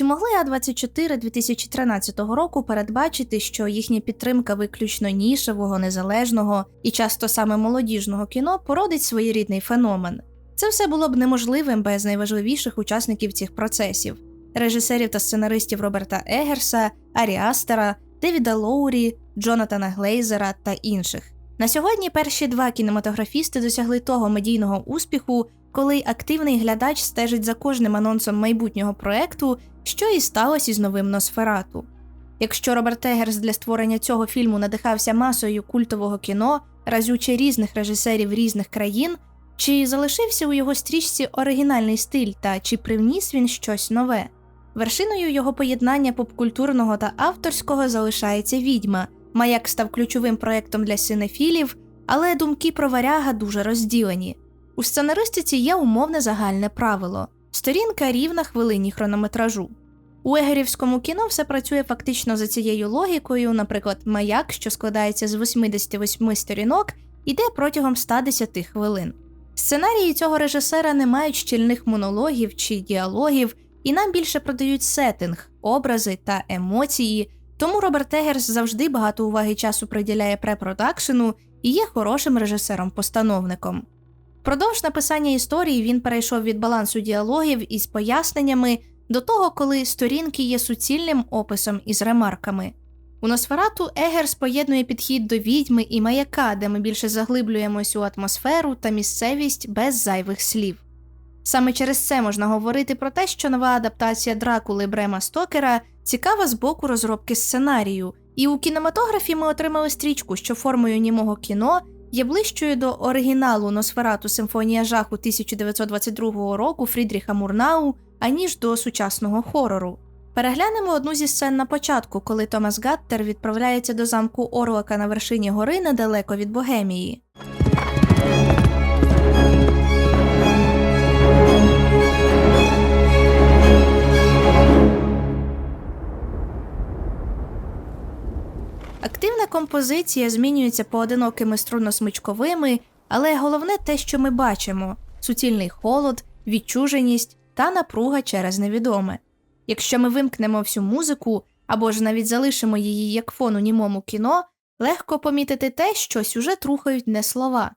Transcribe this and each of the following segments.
Чи могли А24 2013 року передбачити, що їхня підтримка виключно нішевого, незалежного і часто саме молодіжного кіно породить своєрідний феномен? Це все було б неможливим без найважливіших учасників цих процесів режисерів та сценаристів Роберта Егерса, Арі Астера, Девіда Лоурі, Джонатана Глейзера та інших. На сьогодні перші два кінематографісти досягли того медійного успіху, коли активний глядач стежить за кожним анонсом майбутнього проекту, що і сталося із новим Носферату. Якщо Роберт Егерс для створення цього фільму надихався масою культового кіно, разючи різних режисерів різних країн, чи залишився у його стрічці оригінальний стиль та чи привніс він щось нове? Вершиною його поєднання попкультурного та авторського залишається відьма. Маяк став ключовим проєктом для синефілів, але думки про варяга дуже розділені. У сценаристиці є умовне загальне правило сторінка рівна хвилині хронометражу. У егерівському кіно все працює фактично за цією логікою, наприклад, маяк, що складається з 88 сторінок, іде протягом 110 хвилин. Сценарії цього режисера не мають щільних монологів чи діалогів, і нам більше продають сеттинг, образи та емоції, тому Роберт Егерс завжди багато уваги часу приділяє препродакшену і є хорошим режисером-постановником. Продовж написання історії він перейшов від балансу діалогів із поясненнями до того, коли сторінки є суцільним описом із ремарками. У Носферату Егерс поєднує підхід до відьми і маяка, де ми більше заглиблюємось у атмосферу та місцевість без зайвих слів. Саме через це можна говорити про те, що нова адаптація Дракули Брема Стокера цікава з боку розробки сценарію, і у кінематографі ми отримали стрічку, що формою німого кіно є ближчою до оригіналу Носферату Симфонія жаху 1922 року Фрідріха Мурнау, аніж до сучасного хорору. Переглянемо одну зі сцен на початку, коли Томас Гаттер відправляється до замку Орлака на вершині гори недалеко від Богемії. Активна композиція змінюється поодинокими струнно-смичковими, але головне те, що ми бачимо: суцільний холод, відчуженість та напруга через невідоме. Якщо ми вимкнемо всю музику або ж навіть залишимо її як фон у німому кіно, легко помітити те, що сюжет рухають не слова.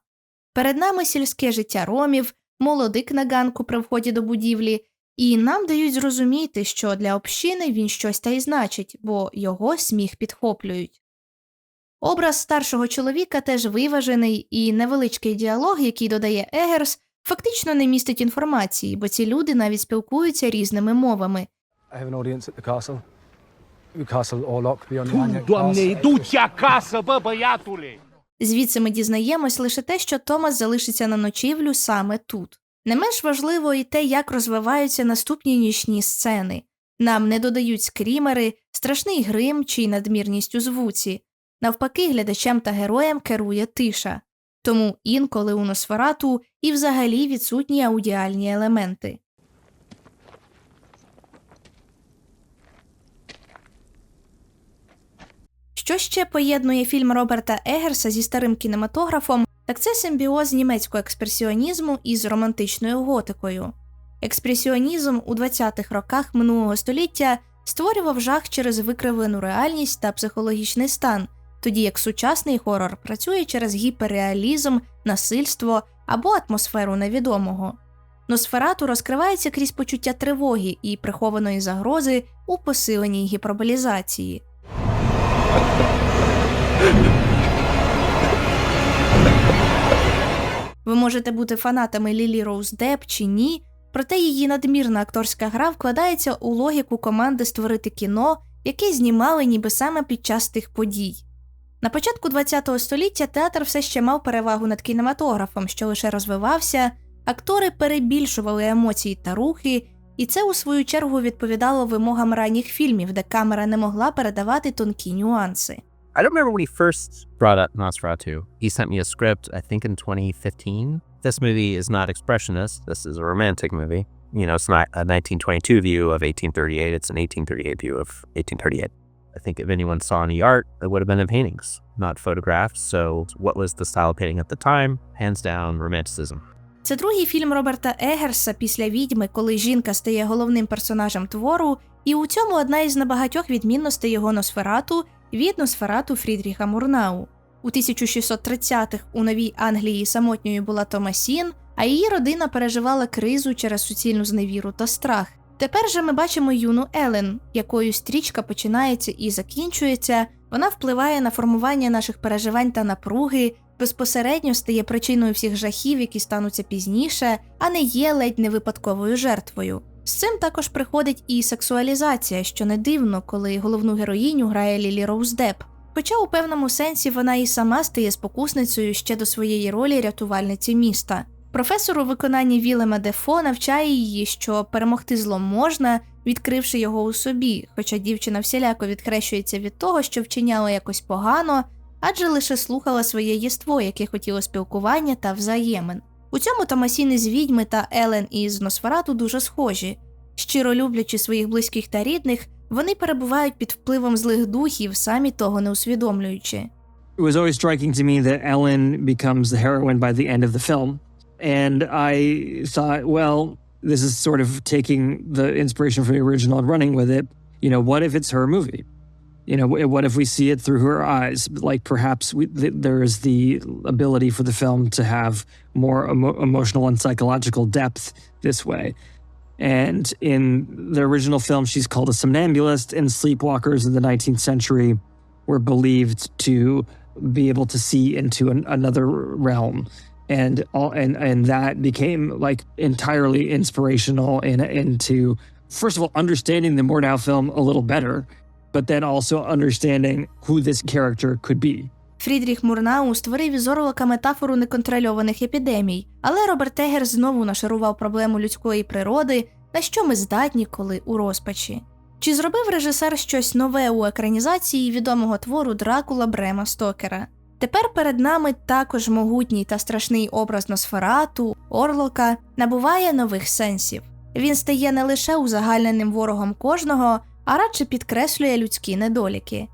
Перед нами сільське життя ромів, молодик на ганку при вході до будівлі, і нам дають зрозуміти, що для общини він щось та й значить, бо його сміх підхоплюють. Образ старшого чоловіка теж виважений, і невеличкий діалог, який додає Егерс, фактично не містить інформації, бо ці люди навіть спілкуються різними мовами. Звідси ми дізнаємось лише те, що Томас залишиться на ночівлю саме тут. Не менш важливо і те, як розвиваються наступні нічні сцени. Нам не додають скрімери, страшний грим чи надмірність у звуці. Навпаки, глядачем та героям керує тиша. Тому інколи у Носферату і взагалі відсутні аудіальні елементи. Що ще поєднує фільм Роберта Егерса зі старим кінематографом, так це симбіоз німецького експресіонізму із романтичною готикою. Експресіонізм у 20-х роках минулого століття створював жах через викривлену реальність та психологічний стан, тоді як сучасний хорор працює через гіперреалізм, насильство або атмосферу невідомого. Носферату розкривається крізь почуття тривоги і прихованої загрози у посиленій гіперболізації. Ви можете бути фанатами Лілі Роуз Деп чи ні, проте її надмірна акторська гра вкладається у логіку команди створити кіно, яке знімали ніби саме під час тих подій. На початку ХХ століття театр все ще мав перевагу над кінематографом, що лише розвивався, актори перебільшували емоції та рухи, і це у свою чергу відповідало вимогам ранніх фільмів, де камера не могла передавати тонкі нюанси. I don't remember when he first brought up Nosferatu. He sent me a script, I think in 2015. This movie is not expressionist. This is a romantic movie. You know, it's not a 1922 view of 1838. It's an 1838 view of 1838. I think if anyone saw any art, it would have been in paintings, not photographs. So, what was the style of painting at the time? Hands down, romanticism. Це другий фільм Роберта Егерса після відьми, коли жінка стає головним персонажем твору, І у цьому одна із небагатьох відмінностей його Носферату від Носферату Фрідріха Мурнау. У 1630-х у Новій Англії самотньою була Томасін, а її родина переживала кризу через суцільну зневіру та страх. Тепер же ми бачимо юну Елен, якою стрічка починається і закінчується. Вона впливає на формування наших переживань та напруги, безпосередньо стає причиною всіх жахів, які стануться пізніше, а не є ледь не випадковою жертвою. З цим також приходить і сексуалізація, що не дивно, коли головну героїню грає Лілі Роуз Депп. Хоча у певному сенсі вона і сама стає спокусницею ще до своєї ролі рятувальниці міста. Професор у виконанні Вілема Дефо навчає її, що перемогти зло можна, відкривши його у собі, хоча дівчина всіляко відхрещується від того, що вчиняла якось погано, адже лише слухала своє єство, яке хотіло спілкування та взаємин. У цьому Томасіни з відьми та Елен із Носферату дуже схожі. Щиро люблячи своїх близьких та рідних, вони перебувають під впливом злих духів, самі того не усвідомлюючи. It was always striking to me that Ellen becomes the heroine by the end of the film. And I thought, well, this is sort of taking the inspiration from the original and running with it. You know, what if it's her movie? You know, what if we see it through her eyes? Like perhaps we, th- there is the ability for the film to have more emo- emotional and psychological depth this way. And in the original film, she's called a somnambulist, and sleepwalkers in the 19th century were believed to be able to see into an, another realm and all and and that became like entirely inspirational in into first of all understanding the Murnau film a little better but then also understanding who this character could be Фрідріх Мурнау створив із Орлока метафору неконтрольованих епідемій, але Роберт Егер знову нашарував проблему людської природи, на що ми здатні, коли у розпачі. Чи зробив режисер щось нове у екранізації відомого твору Дракула Брема Стокера? Тепер перед нами також могутній та страшний образ Носферату, Орлока набуває нових сенсів. Він стає не лише узагальненим ворогом кожного, а радше підкреслює людські недоліки.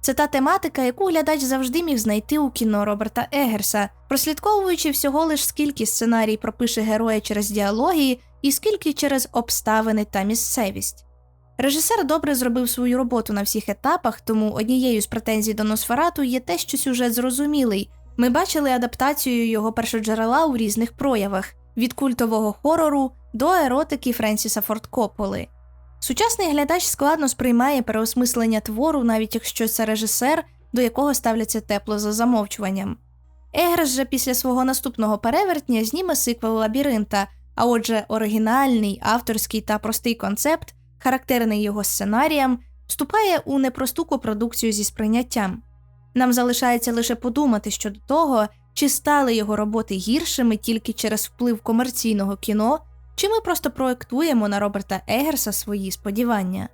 Це та тематика, яку глядач завжди міг знайти у кіно Роберта Егерса, прослідковуючи всього лиш скільки сценарій пропише героя через діалоги і скільки через обставини та місцевість. Режисер добре зробив свою роботу на всіх етапах, тому однією з претензій до Носферату є те, що сюжет зрозумілий. Ми бачили адаптацію його першоджерела у різних проявах від культового хорору до еротики Френсіса Форд Копполи. Сучасний глядач складно сприймає переосмислення твору, навіть якщо це режисер, до якого ставляться тепло за замовчуванням. Егрес же після свого наступного перевертня зніме сиквел лабіринта, а отже, оригінальний, авторський та простий концепт, характерний його сценаріям, вступає у непросту копродукцію зі сприйняттям. Нам залишається лише подумати щодо того, чи стали його роботи гіршими тільки через вплив комерційного кіно, чи ми просто проектуємо на Роберта Егерса свої сподівання.